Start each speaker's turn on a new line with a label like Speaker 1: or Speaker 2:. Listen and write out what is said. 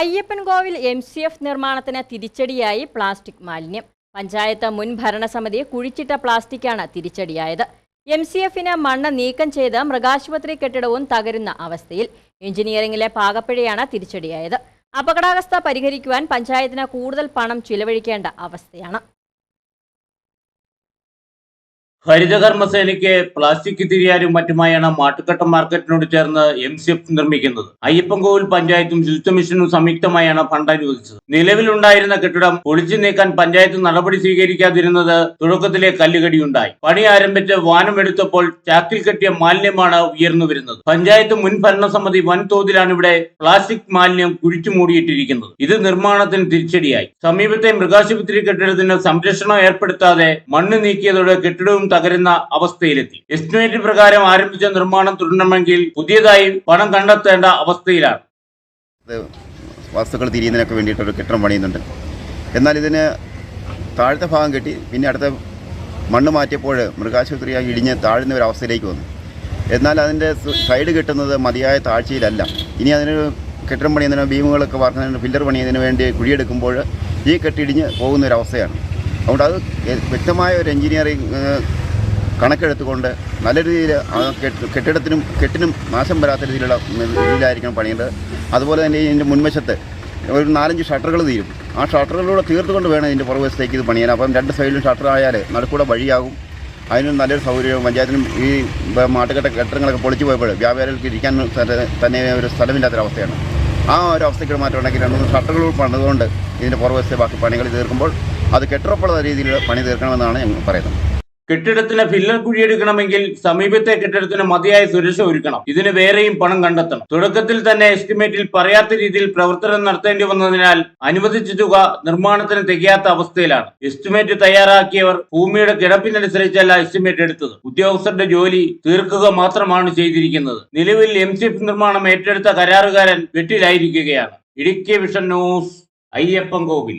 Speaker 1: Ayyappancoil M C F നിർമ്മാണത്തിന് തിരിച്ചടിയായി plastic മാലിന്യം. പഞ്ചായത്ത് മുൻ ഭരണസമിതി കുഴിച്ചിട്ട പ്ലാസ്റ്റിക്കാണ് തിരിച്ചടിയായത്. എം സി എഫിന് മണ്ണ് നീക്കം ചെയ്ത് മൃഗാശുപത്രി കെട്ടിടവും തകരുന്ന അവസ്ഥയിൽ എഞ്ചിനീയറിംഗിലെ പാകപ്പിഴയാണ് തിരിച്ചടിയായത്. അപകടാവസ്ഥ പരിഹരിക്കുവാൻ പഞ്ചായത്തിന് കൂടുതൽ പണം ചിലവഴിക്കേണ്ട അവസ്ഥയാണ്.
Speaker 2: ഹരിതകർമ്മസേനയ്ക്ക് പ്ലാസ്റ്റിക് തിരിയാരും മറ്റുമായാണ് മാട്ടുക്കട്ട മാർക്കറ്റിനോട് ചേർന്ന് എം സി എഫ് നിർമ്മിക്കുന്നത്. അയ്യപ്പൻകോവിൽ പഞ്ചായത്തും ശുചിത്വ മിഷനും സംയുക്തമായാണ് ഫണ്ട് അനുവദിച്ചത്. നിലവിലുണ്ടായിരുന്ന കെട്ടിടം പൊളിച്ചു നീക്കാൻ പഞ്ചായത്ത് നടപടി സ്വീകരിക്കാതിരുന്നത് തുടക്കത്തിലെ കല്ലുകടിയുണ്ടായി. പണി ആരംഭിച്ച് വാനം എടുത്തപ്പോൾ ചാക്കിൽ കെട്ടിയ മാലിന്യമാണ് ഉയർന്നു വരുന്നത്. പഞ്ചായത്ത് മുൻ ഭരണസമിതി വൻതോതിലാണ് ഇവിടെ പ്ലാസ്റ്റിക് മാലിന്യം കുഴിച്ചു മൂടിയിട്ടിരിക്കുന്നത്. ഇത് നിർമ്മാണത്തിന് തിരിച്ചടിയായി. സമീപത്തെ മൃഗാശുപത്രി കെട്ടിടത്തിന് സംരക്ഷണം ഏർപ്പെടുത്താതെ മണ്ണ് നീക്കിയതോടെ കെട്ടിടവും തകരുന്ന അവസ്ഥയിലെത്തി. എസ്റ്റിമേറ്റ് പ്രകാരം ആരംഭിച്ച നിർമ്മാണം തുടരണമെങ്കിൽ പുതിയതായി പണം കണ്ടെത്തേണ്ട അവസ്ഥയിലാണ്.
Speaker 3: വസ്തുക്കൾ തിരിയുന്നതിനൊക്കെ വേണ്ടിയിട്ടൊരു കെട്ടിടം പണിയുന്നുണ്ട്. എന്നാൽ ഇതിന് താഴത്തെ ഭാഗം കെട്ടി പിന്നെ അടുത്ത മണ്ണ് മാറ്റിയപ്പോൾ മൃഗാശുപത്രിയായി ഇടിഞ്ഞ് താഴ്ന്ന ഒരു അവസ്ഥയിലേക്ക് വന്നു. എന്നാൽ അതിന്റെ സൈഡ് കെട്ടുന്നത് മതിയായ താഴ്ചയിലല്ല. ഇനി അതിന് കെട്ടിടം പണിയുന്നതിന് ഭീമുകളൊക്കെ വാർക്കുന്നതിന് പില്ലർ പണിയുന്നതിന് വേണ്ടി കുഴിയെടുക്കുമ്പോൾ ഈ കെട്ടിടിഞ്ഞ് പോകുന്ന ഒരു അവസ്ഥയാണ്. അതുകൊണ്ട് അത് വ്യക്തമായ ഒരു എഞ്ചിനീയറിംഗ് കണക്കെടുത്തുകൊണ്ട് നല്ല രീതിയിൽ കെട്ടിടത്തിനും കെട്ടിനും നാശം വരാത്ത രീതിയിലുള്ള രീതിയിലായിരിക്കണം പണിയേണ്ടത്. അതുപോലെ തന്നെ ഇതിന്റെ മുൻവശത്ത് ഒരു നാലഞ്ച് ഷട്ടറുകൾ തീരും. ആ ഷട്ടറുകളിലൂടെ തീർത്തുകൊണ്ട് വേണം ഇതിന്റെ പുറകുവശത്തേക്ക് ഇത് പണിയാൻ. അപ്പം രണ്ട് സൈഡിലും ഷട്ടർ ആയാൽ നടുക്കൂടെ വഴിയാകും. അതിന് നല്ലൊരു സൗകര്യവും പഞ്ചായത്തിനും ഈ മാട്ടുകെട്ട കെട്ടിടങ്ങളൊക്കെ പൊളിച്ചു പോയപ്പോൾ വ്യാപാരികൾക്ക് ഇരിക്കാൻ തന്നെ- തന്നെ ഒരു സ്ഥലമില്ലാത്തൊരവസ്ഥയാണ് ആ ഒരു അവസ്ഥയ്ക്ക് മാറ്റം ഉണ്ടെങ്കിൽ രണ്ട് മൂന്ന് ഷട്ടറുകൾ പണിതുകൊണ്ട് ഇതിന്റെ പുറകുവശത്തെ ബാക്കി പണികൾ തീർക്കുമ്പോൾ അത് കെട്ടുറപ്പുള്ള രീതിയിൽ പണി തീർക്കണമെന്നാണ് ഞങ്ങൾ പറയുന്നത്.
Speaker 2: കെട്ടിടത്തിന് ഫില്ലർ കുഴിയെടുക്കണമെങ്കിൽ സമീപത്തെ കെട്ടിടത്തിന് മതിയായ സുരക്ഷ ഒരുക്കണം. ഇതിന് വേറെയും പണം കണ്ടെത്തണം. തുടക്കത്തിൽ തന്നെ എസ്റ്റിമേറ്റിൽ പറയാത്ത രീതിയിൽ പ്രവർത്തനം നടത്തേണ്ടി വന്നതിനാൽ അനുവദിച്ച തുക നിർമ്മാണത്തിന് തികയാത്ത അവസ്ഥയിലാണ്. എസ്റ്റിമേറ്റ് തയ്യാറാക്കിയവർ ഭൂമിയുടെ കിടപ്പിനനുസരിച്ചല്ല എസ്റ്റിമേറ്റ് എടുത്തത്. ഉദ്യോഗസ്ഥരുടെ ജോലി തീർക്കുക മാത്രമാണ് ചെയ്തിരിക്കുന്നത്. നിലവിൽ എം നിർമ്മാണം ഏറ്റെടുത്ത കരാറുകാരൻ വെട്ടിലായിരിക്കുകയാണ്. Idukki vision news Ayyappan Kovil.